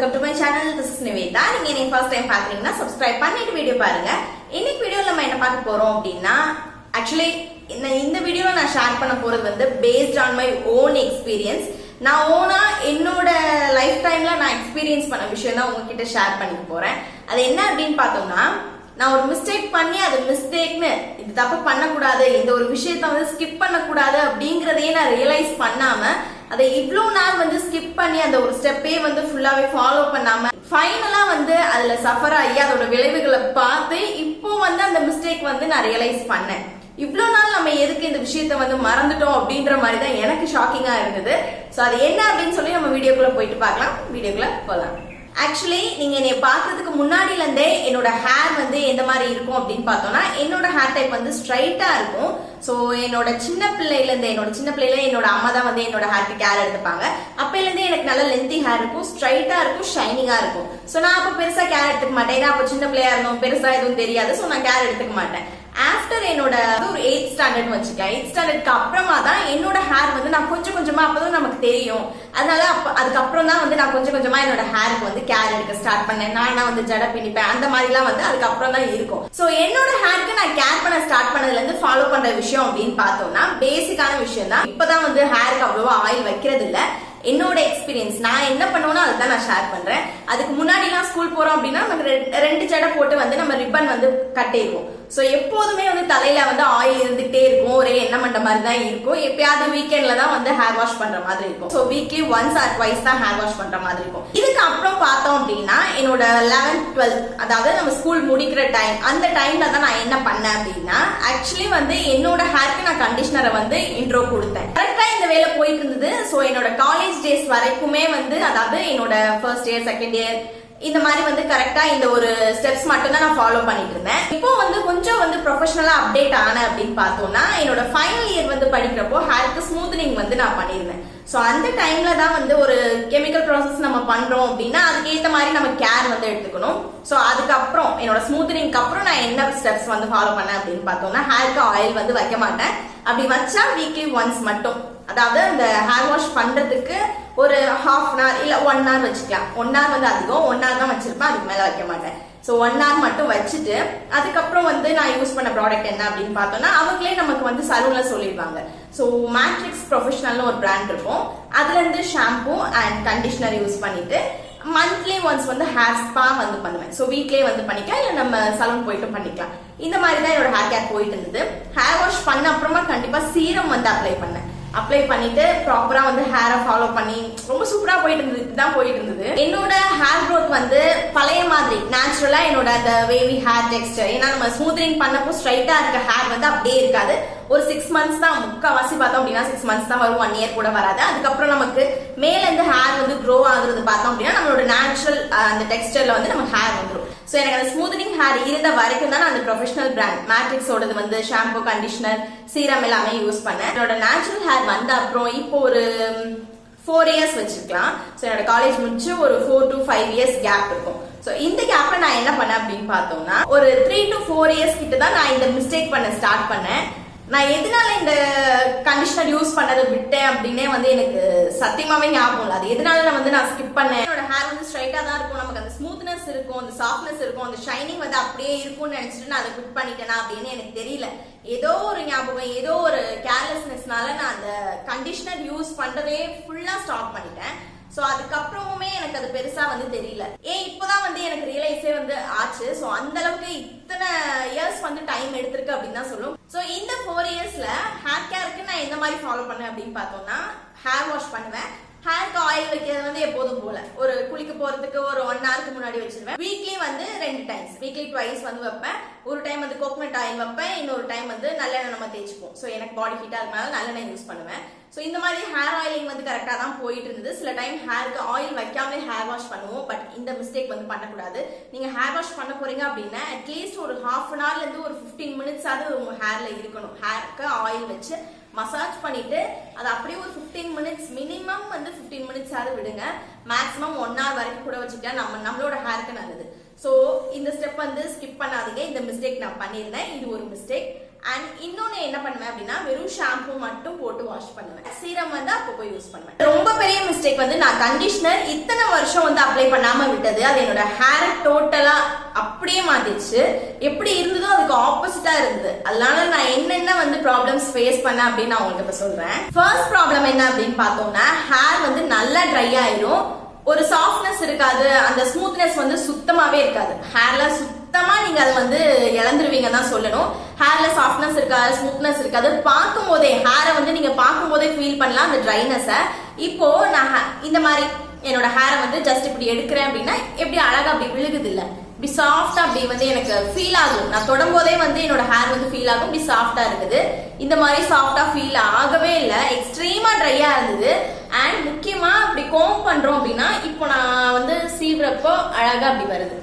Welcome to my channel this is Nivetha நீங்க என்னை first time பாக்குறீங்கன்னா சப்ஸ்கிரைப் பண்ணிட்டு வீடியோ பாருங்க. இன்னைக்கு வீடியோல நம்ம என்ன பார்க்க போறோம் அப்படின்னா ஆக்சுவலி இந்த இந்த வீடியோல நான் ஷேர் பண்ண போறது வந்து based on my own experience நான் ஓனா என்னோட லைஃப் டைம்ல நான் எக்ஸ்பீரியன்ஸ் பண்ண விஷயம் தான் உங்ககிட்ட ஷேர் பண்ணிக்க போறேன். அது என்ன அப்படின்னு பார்த்தோம்னா நான் ஒரு மிஸ்டேக் பண்ணி அது மிஸ்டேக்னு இது தப்பு பண்ணக்கூடாது இந்த ஒரு விஷயத்த வந்து ஸ்கிப் பண்ணக்கூடாது அப்படிங்கறதையே நான் ரியலைஸ் பண்ணாம அதை இவ்வளோ நாள் வந்து ஸ்கிப் பண்ணி அந்த ஒரு ஸ்டெப்பே வந்து ஃபுல்லாவே ஃபாலோ பண்ணாம ஃபைனலா வந்து அதுல சஃபர் ஆகி அதோட விளைவுகளை பார்த்து இப்போ வந்து அந்த மிஸ்டேக் வந்து நான் ரியலைஸ் பண்ணேன். இவ்வளோ நாள் நம்ம எதுக்கு இந்த விஷயத்த வந்து மறந்துட்டோம் அப்படின்ற மாதிரி தான் எனக்கு ஷாக்கிங்கா இருந்தது. ஸோ அது என்ன அப்படின்னு சொல்லி நம்ம வீடியோக்குள்ள போயிட்டு பார்க்கலாம். வீடியோக்குள்ள போகலாம் ஆக்சுவலி நீங்க என்னை பார்க்கறதுக்கு முன்னாடில இருந்தே என்னோட ஹேர் வந்து எந்த மாதிரி இருக்கும் அப்படின்னு பார்த்தோம்னா என்னோட ஹேர் டைப் வந்து ஸ்ட்ரைட்டா இருக்கும். ஸோ என்னோட சின்ன பிள்ளையிலேருந்து என்னோட சின்ன பிள்ளையில என்னோட அம்மா தான் வந்து என்னோட ஹேர்க்கு கேர் எடுத்துப்பாங்க. அப்பையிலேருந்து எனக்கு நல்ல லென்த்தி ஹேர் இருக்கும் ஸ்ட்ரைட்டாக இருக்கும் ஷைனிங்கா இருக்கும். ஸோ நான் அப்போ பெருசா கேர் எடுத்துக்க மாட்டேன். ஏன்னா அப்போ சின்ன பிள்ளையா இருந்தோம் பெருசா எதுவும் தெரியாது. ஸோ நான் கேர் எடுத்துக்க மாட்டேன். ஆஃப்டர் என்னோட ஒரு எயிட் ஸ்டாண்டர்ட்னு வச்சுக்கேன். எயிட் ஸ்டாண்டர்ட்க்கு அப்புறமா தான் என்னோட ஹேர் வந்து நான் கொஞ்சம் கொஞ்சமா அப்பதான் நமக்கு தெரியும். அதனால அப்ப அதுக்கப்புறம் தான் வந்து நான் கொஞ்சம் கொஞ்சமா என்னோட ஹேருக்கு வந்து கேர் எடுக்க ஸ்டார்ட் பண்ணேன். நான் வந்து ஜட பிடிப்பேன் அந்த மாதிரிலாம் வந்து அதுக்கப்புறம் தான் இருக்கும். ஸோ என்னோட ஹேருக்கு நான் கேர் பண்ண ஸ்டார்ட் பண்ணதுல இருந்து ஃபாலோ பண்ற விஷயம் அப்படின்னு பார்த்தோம்னா பேசிக்கான விஷயம் தான் இப்பதான் வந்து ஹேருக்கு அவ்வளவா ஆயில் வைக்கிறது இல்லை என்னோட எக்ஸ்பீரியன்ஸ் நான் என்ன பண்ணுவேனோ அதுதான் நான் ஷேர் பண்றேன். அதுக்கு முன்னாடிலாம் ஸ்கூல் போறோம் அப்படின்னா நமக்கு ரெண்டு- ரெண்டு ஜடை போட்டு வந்து நம்ம ரிப்பன் வந்து கட்டிடுவோம். ஸோ எப்போதுமே வந்து தலையில வந்து ஆயில் இருந்துகிட்டே இருக்கும். ஒரே எண்ணெய் மண்ட மாதிரி தான் இருக்கும். எப்பயாவது வீக்கெண்ட்ல தான் வந்து ஹேர் வாஷ் பண்ற மாதிரி இருக்கும். So weekly once or twice தான் ஹேர் வாஷ் பண்ற மாதிரி இருக்கும். இதுக்கு அப்புறம் பார்த்தோம் அப்படின்னா என்னோட லெவன்த் டுவெல்த் அதாவது நம்ம ஸ்கூல் முடிக்கிற டைம் அந்த டைம்ல தான் நான் என்ன பண்ணேன் அப்படின்னா ஆக்சுவலி வந்து என்னோட ஹேருக்கு நான் கண்டிஷனரை வந்து இன்ட்ரோ கொடுத்தேன். கரெக்டா வேலை போயிட்டு இருந்தது ஸோ என்னோட காலேஜ் டேஸ் வரைக்குமே வந்து அதாவது என்னோட ஃபர்ஸ்ட் இயர் செகண்ட் இயர் இந்த மாதிரி வந்து கரெக்டா இந்த ஒரு ஸ்டெப்ஸ் மட்டும் தான் நான் ஃபாலோ பண்ணிட்டு இருந்தேன். இப்போ வந்து கொஞ்சம் வந்து ப்ரொஃபஷனலா அப்டேட் ஆன அப்படின்னு பார்த்தோம்னா என்னோட ஃபைனல் இயர் வந்து படிக்கிறப்போ ஹேருக்கு ஸ்மூத்னிங் வந்து நான் பண்ணியிருந்தேன். ஸோ அந்த டைம்ல தான் வந்து ஒரு கெமிக்கல் ப்ராசஸ் நம்ம பண்றோம் அப்படின்னா அதுக்கேற்ற மாதிரி நம்ம கேர் வந்து எடுத்துக்கணும். ஸோ அதுக்கப்புறம் என்னோட ஸ்மூத்னிங்க்கு அப்புறம் நான் என்ன ஸ்டெப்ஸ் வந்து ஃபாலோ பண்ணேன் அப்படின்னு பார்த்தோம்னா ஹேருக்கு ஆயில் வந்து வைக்க மாட்டேன். அப்படி வச்சா வீக்லி ஒன்ஸ் மட்டும். அதாவது அந்த ஹேர் வாஷ் பண்றதுக்கு ஒரு ஹாஃப் அன் ஹவர் இல்ல ஒன் ஹவர் வச்சுக்கலாம். ஒன் ஹவர் வந்து அதிகம். ஒன் ஹவர் தான் வச்சிருப்பேன். அதுக்கு மேல வைக்க மாட்டேன். ஸோ ஒன் ஹவர் மட்டும் வச்சுட்டு அதுக்கப்புறம் வந்து நான் யூஸ் பண்ண ப்ராடக்ட் என்ன அப்படின்னு பார்த்தோம்னா அவங்களே நமக்கு வந்து சலூனில் சொல்லிடுவாங்க. ஸோ மேட்ரிக்ஸ் ப்ரொஃபஷனல்னு ஒரு பிராண்ட் இருக்கும். அதுல இருந்து ஷாம்பு அண்ட் கண்டிஷனர் யூஸ் பண்ணிட்டு மந்த்லி ஒன்ஸ் வந்து ஹேர் ஸ்பா வந்து பண்ணுவேன். ஸோ வீக்லேயே வந்து பண்ணிக்கலாம். இல்லை நம்ம சலூன் போயிட்டு பண்ணிக்கலாம். இந்த மாதிரி தான் என்னோட ஹேர் கேர் போயிட்டு இருந்தது. ஹேர் வாஷ் பண்ண அப்புறமா கண்டிப்பா சீரம் வந்து அப்ளை பண்ணேன். அப்ளை பண்ணிட்டு ப்ராப்பரா வந்து ஹேரை ஃபாலோ பண்ணி ரொம்ப சூப்பரா போயிட்டு இருந்தது தான் போயிட்டு இருந்தது. என்னோட ஹேர் க்ரோத் வந்து பழைய மாதிரி நேச்சுரலா என்னோட அந்த வேவி ஹேர் டெக்ஸ்டர் ஏன்னா நம்ம ஸ்மூத்னிங் பண்ணப்போ ஸ்ட்ரைட்டா இருக்க ஹேர் வந்து அப்படியே இருக்காது. ஒரு சிக்ஸ் மந்த்ஸ் தான் முக்கால்வாசி பார்த்தோம் அப்படின்னா சிக்ஸ் மந்த்ஸ் தான் வரும் ஒன் இயர் கூட வராது. அதுக்கப்புறம் நமக்கு மேல இருந்து ஹேர் வந்து க்ரோ ஆகுறது பார்த்தோம் அப்படின்னா நம்மளோட நேச்சுரல் அந்த டெக்ஸ்டர்ல வந்து நம்ம ஹேர் வந்துடும் ஸோ எனக்கு அந்த ஸ்மூத்னிங் ஹேர் இருந்த வரைக்கும் தான் நான் அந்த ப்ரொஃபஷனல் பிராண்ட் மேட்ரிக்ஸோடது வந்து ஷாம்பு கண்டிஷனர் சீரம் எல்லாமே யூஸ் பண்ணேன். என்னோட நேச்சுரல் ஹேர் வந்த அப்புறம் இப்போ ஒரு ஃபோர் இயர்ஸ் வச்சிருக்கலாம். ஸோ என்னோட காலேஜ் முடிச்சு ஒரு four to five years gap இருக்கும். ஸோ இந்த கேப்ல நான் என்ன பண்ணேன் அப்படின்னு பார்த்தோம்னா ஒரு த்ரீ டு ஃபோர் இயர்ஸ் கிட்ட தான் நான் இந்த மிஸ்டேக் பண்ண ஸ்டார்ட் பண்ணேன். நான் எதனால இந்த கண்டிஷனர் யூஸ் பண்ணதை விட்டேன் அப்படின்னே வந்து எனக்கு சத்தியமாவே ஞாபகம் இல்லை. அது எதனால நான் வந்து நான் ஸ்கிப் பண்ணேன். என்னோட ஹேர் வந்து ஸ்ட்ரைட்டா தான் இருக்கும். நமக்கு அந்த சாஃப்ட்னஸ் இருக்கும் அந்த சாஃப்ட்னஸ் இருக்கும் அந்த ஷைனிங் வந்து அப்படியே இருக்கும்னு நினச்சிட்டு நான் அதை குக் பண்ணிட்டேனா அப்படின்னு எனக்கு தெரியல. ஏதோ ஒரு ஞாபகம் ஏதோ ஒரு கேர்லெஸ்னஸ்னால நான் அந்த கண்டிஷனர் யூஸ் பண்ணுறதே ஃபுல்லாக ஸ்டாப் பண்ணிட்டேன். ஸோ அதுக்கப்புறமுமே எனக்கு அது பெருசாக வந்து தெரியல. ஏன் இப்போதான் வந்து எனக்கு ரியலைஸே வந்து ஆச்சு. ஸோ அந்த அளவுக்கு இத்தனை இயர்ஸ் வந்து டைம் எடுத்திருக்கு அப்படின்னு தான் சொல்லும். ஸோ இந்த ஃபோர் இயர்ஸில் ஹேர் கேருக்கு நான் எந்த மாதிரி ஃபாலோ பண்ணேன் அப்படின்னு பார்த்தோம்னா ஹேர் வாஷ் பண்ணுவேன். ஹேருக்கு ஆயில் வைக்கிறது வந்து எப்போதும் போல. ஒரு குளிக்க போறதுக்கு ஒரு ஒன் ஹவருக்கு முன்னாடி வச்சிருவேன். வீக்லி வந்து ரெண்டு டைம்ஸ் வீக்லி ட்வைஸ் வந்து வைப்பேன். ஒரு டைம் வந்து கோகனட் ஆயில் வைப்பேன். இன்னொரு டைம் வந்து நல்லெண்ணெய் நம்ம தேய்ச்சிப்போம். ஸோ எனக்கு பாடி ஹீட்டாக இருக்கனால நல்லெண்ணெய் யூஸ் பண்ணுவேன். ஸோ இந்த மாதிரி ஹேர் ஆயிலிங் வந்து கரெக்டாக தான் போயிட்டு இருந்தது. சில டைம் ஹேருக்கு ஆயில் வைக்காமலே ஹேர் வாஷ் பண்ணுவோம். பட் இந்த மிஸ்டேக் வந்து பண்ணக்கூடாது. நீங்கள் ஹேர் வாஷ் பண்ண போறீங்க அப்படின்னா அட்லீஸ்ட் ஒரு ஹாஃப் அன் ஹவர்லேருந்து ஒரு ஃபிஃப்டீன் மினிட்ஸ் ஆகுது உங்க ஹேரில் இருக்கணும். ஹேருக்கு ஆயில் வச்சு மசாஜ் பண்ணிட்டு அது அப்படியே ஒரு 15 மினிட்ஸ் மினிமம் வந்து 15 மினிட்ஸ் ஆகுது விடுங்க. மேக்ஸிமம் ஒன் ஹவர் வரைக்கும் கூட வச்சுக்கிட்டா நம்ம நம்மளோட ஹேருக்கு நல்லது. ஸோ இந்த ஸ்டெப் வந்து ஸ்கிப் பண்ணாதீங்க. இந்த மிஸ்டேக் நான் பண்ணியிருந்தேன். இது ஒரு மிஸ்டேக் அண்ட் இன்னொன்று என்ன பண்ணுவேன் அப்படின்னா வெறும் ஷாம்பு மட்டும் போட்டு வாஷ் பண்ணுவேன். சீரம் வந்து அப்பப்போ யூஸ் பண்ணுவேன். ரொம்ப பெரிய மிஸ்டேக் வந்து நான் கண்டிஷனர் இத்தனை வருஷம் வந்து அப்ளை பண்ணாமல் விட்டது. அது என்னோட ஹேர் டோட்டலாக அப்படியே மாத்திடுச்சு. எப்படி இருந்ததோ அதுக்கு ஆப்போசிட்டா இருந்தது. அதனால நான் என்னென்ன வந்து ப்ராப்ளம்ஸ் ஃபேஸ் பண்ணேன் அப்படின்னு நான் உங்களுக்கு இப்ப சொல்றேன். ஃபர்ஸ்ட் ப்ராப்ளம் என்ன அப்படின்னு பார்த்தோம்னா ஹேர் வந்து நல்லா ட்ரை ஆயிரும். ஒரு சாஃப்ட்னஸ் இருக்காது. அந்த ஸ்மூத்னஸ் வந்து சுத்தமாவே இருக்காது. ஹேர்லாம் ஹேர்ல சுத்தமா நீங்க அதை வந்து இழந்துருவீங்க தான் சொல்லணும். ஹேர்ல சாஃப்ட்னஸ் இருக்காது ஸ்மூத்னஸ் இருக்காது. பார்க்கும் போதே ஹேரை வந்து நீங்க பார்க்கும் போதே ஃபீல் பண்ணலாம் அந்த ட்ரைனஸை இப்போ நான் இந்த மாதிரி என்னோட ஹேரை வந்து ஜஸ்ட் இப்படி எடுக்கிறேன் அப்படின்னா எப்படி அழகா அப்படி விழுகுது இல்ல இப்படி சாஃப்டா அப்படி வந்து எனக்கு ஃபீல் ஆகும். நான் தொடும் போதே வந்து என்னோட ஹேர் வந்து ஃபீல் ஆகும் இப்படி சாஃப்டா இருக்குது. இந்த மாதிரி சாஃப்டா ஃபீல் ஆகவே இல்லை எக்ஸ்ட்ரீமா ட்ரையா இருந்தது. அண்ட் முக்கியமா அப்படி கோம் பண்றோம் அப்படின்னா இப்போ நான் வந்து சீவுறப்போ அழகா அப்படி வருது.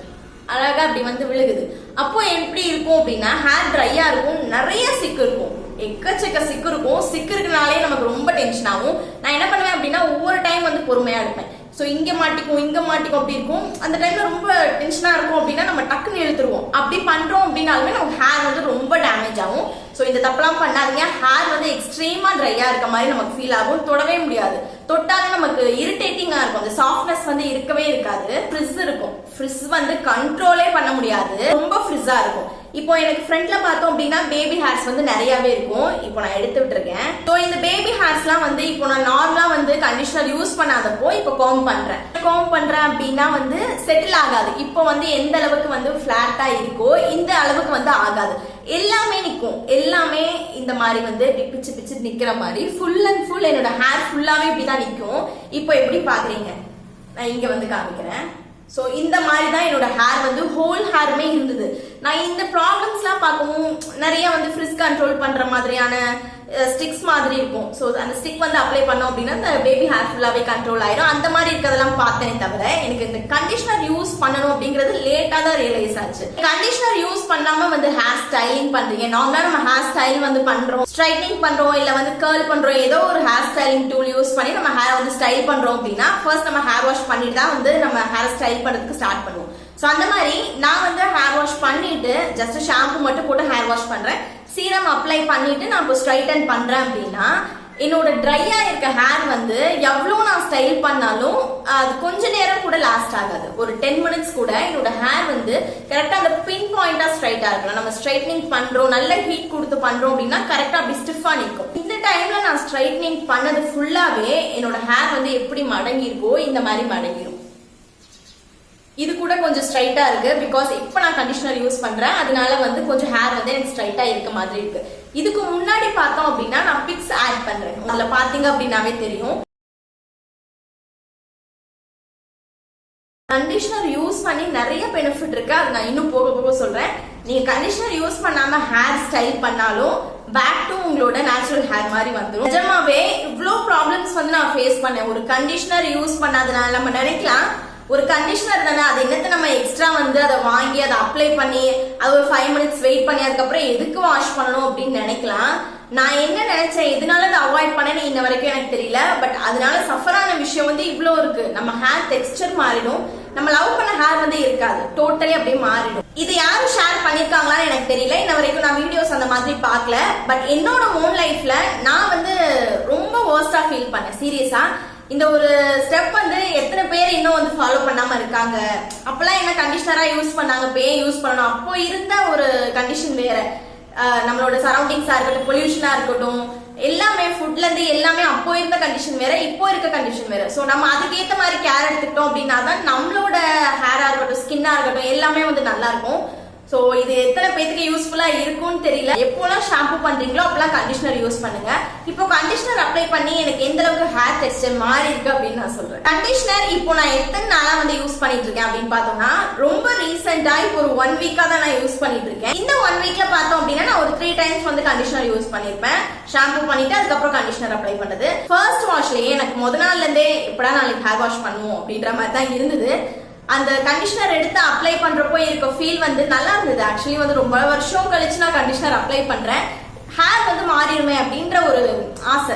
அழகா அப்படி வந்து விழுகுது. அப்போ எப்படி இருக்கும் அப்படின்னா ஹேர் ட்ரையா இருக்கும். நிறைய சிக்கு இருக்கும். எக்கச்சக்க சிக்கு இருக்கும். சிக்கு இருக்கனாலே நமக்கு ரொம்ப டென்ஷன் ஆகும். நான் என்ன பண்ணுவேன் அப்படின்னா ஒவ்வொரு டைம் வந்து பொறுமையா இருப்பேன். ஸோ இங்க மாட்டிக்கும் இங்க மாட்டிக்கும் அப்படி இருக்கும். அந்த டைம்ல ரொம்ப டென்ஷனா இருக்கும் அப்படின்னா நம்ம டக்குன்னு இழுத்துருவோம். அப்படி பண்றோம் அப்படின்னாலுமே நம்ம ஹேர் வந்து ரொம்ப டேமேஜ் ஆகும். ஸோ இந்த தப்பெல்லாம் பண்ணாதீங்க. ஹேர் வந்து எக்ஸ்ட்ரீமா ட்ரையா இருக்க மாதிரி நமக்கு ஃபீல் ஆகும். தொடவே முடியாது. தொட்டாலே நமக்கு இரிட்டேட்டிங்கா இருக்கும். அந்த சாஃப்ட்னஸ் வந்து இருக்கவே இருக்காது. ஃப்ரிஸ் இருக்கும். ஃப்ரிஸ் வந்து கண்ட்ரோலே பண்ண முடியாது. ரொம்ப ஃப்ரிஸ்ஸா இருக்கும். இப்போ எனக்கு ஃப்ரண்ட்ல பார்த்தோம் அப்படின்னா பேபி ஹேர்ஸ் வந்து நிறையவே இருக்கும். இப்போ நான் எடுத்து விட்டுருக்கேன். ஸோ இந்த பேபி ஹேர்ஸ்லாம் வந்து இப்போ நான் நார்மலா வந்து கண்டிஷனர் யூஸ் பண்ணாதப்போ இப்போ கோம் பண்றேன். கோம் பண்றேன் அப்படின்னா வந்து செட்டில் ஆகாது. இப்போ வந்து எந்த அளவுக்கு வந்து ஃபிளாட்டா இருக்கோ இந்த அளவுக்கு வந்து ஆகாது. எல்லாமே நிற்கும் எல்லாமே இந்த மாதிரி வந்து இப்படி பிச்சு பிச்சு நிக்கிற மாதிரி ஃபுல் அண்ட் ஃபுல் என்னோட ஹேர் ஃபுல்லாவே இப்படி தான் நிற்கும் இப்போ எப்படி பாக்குறீங்க நான் இங்க வந்து காமிக்கிறேன். ஸோ இந்த மாதிரி தான் என்னோட ஹேர் வந்து ஹோல் ஹேருமே இருந்தது. நான் இந்த ப்ராப்ளம்ஸ்லாம் பார்க்கவும் நிறைய வந்து ஃப்ரிஸ் கண்ட்ரோல் பண்ணுற மாதிரியான ஸ்டிக்ஸ் மாதிரி இருக்கும். ஸோ அந்த ஸ்டிக் வந்து அப்ளை பண்ணோம் அப்படின்னா அந்த பேபி ஹேர் ஃபுல்லாகவே கண்ட்ரோல் ஆயிரும். அந்த மாதிரி இருக்கிறதெல்லாம் பார்த்தேனே தவிர எனக்கு இந்த கண்டிஷனர் யூஸ் பண்ணணும் அப்படிங்கிறது லேட்டாக தான் ரியலைஸ் ஆச்சு. கண்டிஷனர் யூஸ் பண்ணாம வந்து ஹேர் ஸ்டைலிங் பண்றீங்க. நார்மலாக நம்ம ஹேர் ஸ்டைல் வந்து பண்றோம். ஸ்ட்ரைட்னிங் பண்றோம் இல்லை வந்து கேர்ள் பண்றோம் ஏதோ ஒரு ஹேர் ஸ்டைலிங் டூல் யூஸ் பண்ணி நம்ம ஹேர் வந்து ஸ்டைல் பண்றோம் அப்படின்னா ஃபர்ஸ்ட் நம்ம ஹேர் வாஷ் பண்ணிட்டு தான் வந்து நம்ம ஹேர் ஸ்டைல் பண்ணுறதுக்கு ஸ்டார்ட் பண்ணுவோம். ஸோ அந்த மாதிரி நான் வந்து ஹேர் வாஷ் பண்ணிட்டு ஜஸ்ட் ஷாம்பு மட்டும் போட்டு ஹேர் வாஷ் பண்ணுறேன் சீரம் அப்ளை பண்ணிட்டு நான் இப்போ ஸ்ட்ரைட்டன் பண்ணுறேன் அப்படின்னா என்னோட ட்ரையா இருக்க ஹேர் வந்து எவ்வளோ நான் ஸ்டைல் பண்ணாலும் அது கொஞ்ச நேரம் கூட லாஸ்ட் ஆகாது. ஒரு டென் மினிட்ஸ் கூட என்னோட ஹேர் வந்து கரெக்டாக அந்த பின் பாயிண்டா ஸ்ட்ரைட்டா இருக்கலாம் நம்ம ஸ்ட்ரைட்னிங் பண்றோம் நல்ல ஹீட் கொடுத்து பண்றோம் அப்படின்னா கரெக்டாக அப்படி ஸ்டிஃபா நிற்கும். இந்த டைம்ல நான் ஸ்ட்ரைட்னிங் பண்ணது ஃபுல்லாவே என்னோட ஹேர் வந்து எப்படி மடங்கிருக்கோ இந்த மாதிரி மடங்கிரும். இது கூட கொஞ்சம் ஸ்ட்ரைட்டா இருக்கு. பிகாஸ் இப்போ நான் கண்டிஷனர் யூஸ் பண்றேன். அதனால வந்து கொஞ்சம் ஹேர் வந்து எனக்கு ஸ்ட்ரைட்டா இருக்க மாதிரி இருக்கு. இதுக்கு முன்னாடி பார்த்தோம் அப்படின்னா நான் பிக்ஸ் ஆட் பண்றேன். அதுல பாத்தீங்க அப்படின்னாவே தெரியும். கண்டிஷனர் யூஸ் பண்ணி நிறைய பெனிஃபிட் இருக்கு. அது நான் இன்னும் போக போக சொல்றேன். நீங்க கண்டிஷனர் யூஸ் பண்ணாம ஹேர் ஸ்டைல் பண்ணாலும் பேக் டு உங்களோட நேச்சுரல் ஹேர் மாதிரி வந்துடும் நிஜமாவே இவ்வளோ ப்ராப்ளம்ஸ் வந்து நான் ஃபேஸ் பண்ணேன். ஒரு கண்டிஷனர் யூஸ் பண்ணாதனால நம்ம நினைக்கலாம். ஒரு கண்டிஷனர் தானே அது என்னத்தை நம்ம எக்ஸ்ட்ரா வந்து அதை வாங்கி அதை அப்ளை பண்ணி அது ஒரு ஃபைவ் மினிட்ஸ் வெயிட் பண்ணி அதுக்கப்புறம் எதுக்கு வாஷ் பண்ணணும் அப்படின்னு நினைக்கலாம். நான் என்ன நினைச்சேன் எதனால அதை அவாய்ட் பண்ணேன்னு இன்ன வரைக்கும் எனக்கு தெரியல. பட் அதனால சஃபர் ஆன விஷயம் வந்து இவ்வளோ இருக்கு. நம்ம ஹேர் டெக்ஸ்டர் மாறிடும். நம்ம லவ் பண்ண ஹேர் வந்து இருக்காது. டோட்டலி அப்படியே மாறிடும். இது யாரும் ஷேர் பண்ணிருக்காங்களான்னு எனக்கு தெரியல. இன்ன வரைக்கும் நான் வீடியோஸ் அந்த மாதிரி பார்க்கல. பட் என்னோட ஓன் லைஃப்ல நான் வந்து ரொம்ப வேர்ஸ்டா ஃபீல் பண்ணேன். சீரியஸா இந்த ஒரு ஸ்டெப் வந்து எத்தனை பேர் இன்னும் வந்து ஃபாலோ பண்ணாம இருக்காங்க? அப்பெல்லாம் என்ன கண்டிஷனரா யூஸ் பண்ணாங்க? பே யூஸ் பண்ணணும்? அப்போ இருந்த ஒரு கண்டிஷன் வேற. நம்மளோட சரௌண்டிங்ஸா இருக்கட்டும் பொல்யூஷனா இருக்கட்டும் எல்லாமே ஃபுட்ல இருந்து எல்லாமே அப்போ இருந்த கண்டிஷன் வேற இப்போ இருக்க கண்டிஷன் வேற. சோ நம்ம அதுக்கேற்ற மாதிரி கேர் எடுத்துக்கிட்டோம் அப்படின்னா தான் நம்மளோட ஹேரா இருக்கட்டும் ஸ்கின்னா இருக்கட்டும் எல்லாமே வந்து நல்லா இருக்கும். சோ இது எத்தனை பேத்துக்கு யூஸ்ஃபுல்லா இருக்கும்னு தெரியல. எப்போலாம் ஷாம்பு பண்றீங்களோ அப்பெல்லாம் கண்டிஷனர் யூஸ் பண்ணுங்க. இப்போ கண்டிஷனர் அப்ளை பண்ணி எனக்கு எந்த அளவுக்கு ஹேர் டெக்ஸ்டர் மாறி இருக்கு அப்படின்னு நான் சொல்றேன். கண்டிஷனர் இப்போ நான் எத்தனை நாளா வந்து யூஸ் பண்ணிட்டு இருக்கேன் அப்படின்னு பார்த்தோம்னா ரொம்ப ரீசெண்டா இப்போ ஒரு ஒன் வீக்கா தான் நான் யூஸ் பண்ணிட்டு இருக்கேன். இந்த ஒன் வீக்ல பார்த்தோம் அப்படின்னா நான் ஒரு த்ரீ டைம்ஸ் வந்து கண்டிஷனர் யூஸ் பண்ணிருப்பேன். ஷாம்பு பண்ணிட்டு அதுக்கப்புறம் கண்டிஷனர் அப்ளை பண்ணது. ஃபர்ஸ்ட் வாஷ்லயே எனக்கு முத நாள்ல இருந்தே எப்படா நாளைக்கு ஹேர் வாஷ் பண்ணுவோம் அப்படின்ற மாதிரி தான் இருந்தது. அந்த கண்டிஷனர் எடுத்து அப்ளை பண்றப்போ இருக்க ஃபீல் வந்து நல்லா இருந்தது. ஆக்சுவலி வந்து ரொம்ப வருஷம் கழிச்சு நான் கண்டிஷனர் அப்ளை பண்றேன். ஹேர் வந்து மாறிடுமே அப்படின்ற ஒரு ஆசை.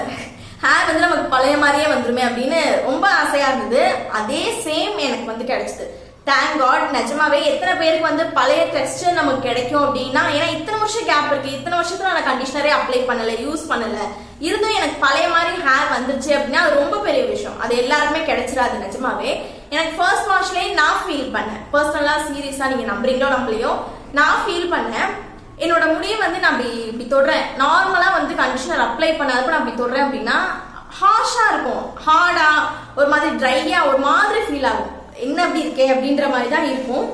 ஹேர் வந்து நமக்கு பழைய மாதிரியே வந்துருமே அப்படின்னு ரொம்ப ஆசையா இருந்தது. அதே சேம் எனக்கு வந்து கிடைச்சது. தேங்க் காட் நிஜமாவே எத்தனை பேருக்கு வந்து பழைய டெக்ஸ்டர் நமக்கு கிடைக்கும் அப்படின்னா ஏன்னா இத்தனை வருஷம் கேப் இருக்கு. இத்தனை வருஷத்துல நான் கண்டிஷனரே அப்ளை பண்ணல யூஸ் பண்ணல. இருந்தும் எனக்கு பழைய மாதிரி ஹேர் வந்துருச்சு அப்படின்னா அது ரொம்ப பெரிய விஷயம். அது எல்லாருமே கிடைச்சிடாது நிஜமாவே. எனக்கு ஃபர்ஸ்ட் வாஷ்லயே நான் ஃபீல் பண்ணேன். பர்சனலா சீரியஸா நீங்க நம்புறீங்களோ நம்பளையோ நான் ஃபீல் பண்ணேன். என்னோட முடியை வந்து நான் இப்படி இப்படி தொடுறேன். நார்மலா வந்து கண்டிஷனர் அப்ளை பண்ணாதப்ப நான் இப்படி தொடுறேன் அப்படின்னா ஹார்ஷா இருக்கும். ஹார்டா ஒரு மாதிரி ட்ரையா ஒரு மாதிரி ஃபீல் ஆகும். என்ன அப்படி இருக்கே அப்படின்ற மாதிரி தான் இருக்கும்.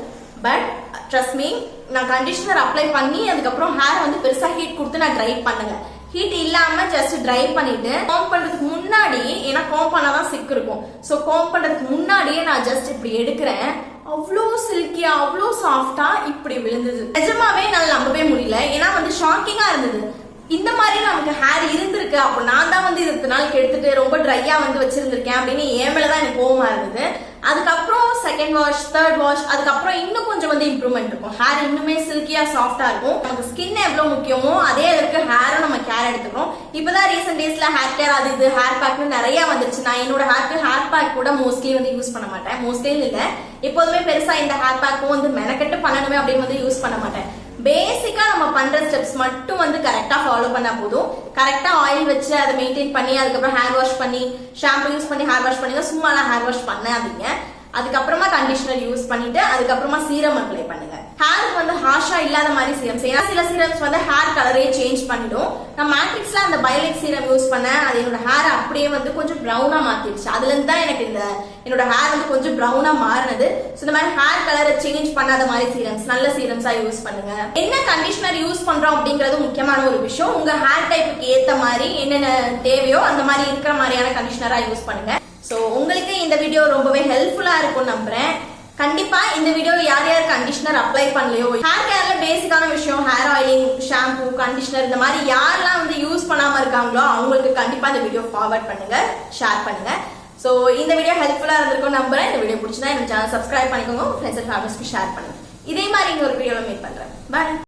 பட் ட்ரஸ்ட் மீ நான் கண்டிஷனர் அப்ளை பண்ணி அதுக்கப்புறம் ஹேர் வந்து பெருசா ஹீட் கொடுத்து நான் ட்ரை பண்ணுங்க. ஹீட் இல்லாம ஜஸ்ட் ட்ரை பண்ணிட்டு கோம் பண்றதுக்கு முன்னாடி ஏன்னா கோம் பண்ணாதான் சிக் இருக்கும். ஸோ கோம் பண்றதுக்கு முன்னாடியே நான் ஜஸ்ட் இப்படி எடுக்கிறேன். அவ்வளோ சில்கியா அவ்வளோ சாஃப்டா இப்படி விழுந்தது. நிஜமாவே என்னால் நம்பவே முடியல. ஏன்னா வந்து ஷாக்கிங்கா இருந்தது. இந்த மாதிரி நமக்கு ஹேர் இருந்திருக்கு. அப்போ நான் தான் வந்து இது நாள் கெடுத்துட்டு ரொம்ப ட்ரையா வந்து வச்சிருந்திருக்கேன் அப்படின்னு என் மேலதான் எனக்கு கோவமா இருந்தது. அதுக்கப்புறம் செகண்ட் வாஷ் தேர்ட் வாஷ் அதுக்கப்புறம் இன்னும் கொஞ்சம் வந்து இம்ப்ரூவ்மெண்ட் இருக்கும். ஹேர் இன்னுமே சில்கியா சாஃப்டா இருக்கும். நமக்கு ஸ்கின் எவ்வளவு முக்கியமோ அதே அளவுக்கு ஹேரும் நம்ம கேர் எடுத்துக்கிறோம். இப்பதான் ரீசெண்ட் டேஸ்ல ஹேர் கேர் அது இது ஹேர் பேக்னு நிறைய வந்துருச்சு. நான் என்னோட ஹேர்க்கு ஹேர் பேக் கூட மோஸ்ட்லி வந்து யூஸ் பண்ண மாட்டேன். மோஸ்ட்லி இல்ல எப்போதுமே பெருசா இந்த ஹேர் பேக்கும் வந்து மெனக்கெட்டு பண்ணணுமே அப்படின்னு வந்து யூஸ் பண்ண மாட்டேன். பேசிக்கா நம்ம பண்ற ஸ்டெப்ஸ் மட்டும் வந்து கரெக்டா ஃபாலோ பண்ணா போதும். கரெக்டா ஆயில் வச்சு அதை மெயின்டைன் பண்ணி அதுக்கப்புறம் ஹேர் வாஷ் பண்ணி ஷாம்பு யூஸ் பண்ணி ஹேர் வாஷ் பண்ணி சும்மாலாம் ஹேர் வாஷ் பண்ணாதீங்க. அதுக்கப்புறமா கண்டிஷனர் யூஸ் பண்ணிட்டு அதுக்கப்புறமா சீரம் அப்ளை பண்ணுங்க. ஹேருக்கு வந்து ஹாஷா இல்லாத மாதிரி சீரம்ஸ் ஏன்னா சில சீரம்ஸ் வந்து ஹேர் கலரே சேஞ்ச் பண்ணிடும். நான் மேட்ரிக்ஸ்ல அந்த பயோலிக் சீரம் யூஸ் பண்ணேன். அது என்னோட ஹேர் அப்படியே வந்து கொஞ்சம் ப்ரௌனா மாத்திடுச்சு. அதுல இருந்து தான் எனக்கு இந்த என்னோட ஹேர் வந்து கொஞ்சம் ப்ரௌனா மாறினது. ஸோ இந்த மாதிரி ஹேர் கலரை சேஞ்ச் பண்ணாத மாதிரி சீரம்ஸ் நல்ல சீரம்ஸா யூஸ் பண்ணுங்க. என்ன கண்டிஷனர் யூஸ் பண்றோம் அப்படிங்கிறது முக்கியமான ஒரு விஷயம். உங்க ஹேர் டைப்புக்கு ஏத்த மாதிரி என்னென்ன தேவையோ அந்த மாதிரி இருக்கிற மாதிரியான கண்டிஷனரா யூஸ் பண்ணுங்க. ஸோ உங்களுக்கு இந்த வீடியோ ரொம்பவே ஹெல்ப்ஃபுல்லாக இருக்கும்னு நம்புகிறேன் கண்டிப்பா இந்த வீடியோ யார் யார் கண்டிஷனர் அப்ளை பண்ணலையோ ஹேர் கேர்ல பேசிக்கான விஷயம் ஹேர் ஆயிலிங் ஷாம்பு கண்டிஷனர் இந்த மாதிரி யாரெல்லாம் வந்து யூஸ் பண்ணாம இருக்காங்களோ அவங்களுக்கு கண்டிப்பா இந்த வீடியோ ஃபார்வர்ட் பண்ணுங்க ஷேர் பண்ணுங்க. ஸோ இந்த வீடியோ ஹெல்ப்ஃபுல்லாக இருந்திருக்கும் நம்புறேன். இந்த வீடியோ பிடிச்சினா எனக்கு சேனல் சப்ஸ்கிரைப் பண்ணிக்கோங்க. ஃப்ரெண்ட்ஸ் அண்ட் ஃபேமிலிஸ்க்கு ஷேர் பண்ணுங்க. இதே மாதிரி இன்னொரு வீடியோவில் மீட் பண்ணுறேன் பாய்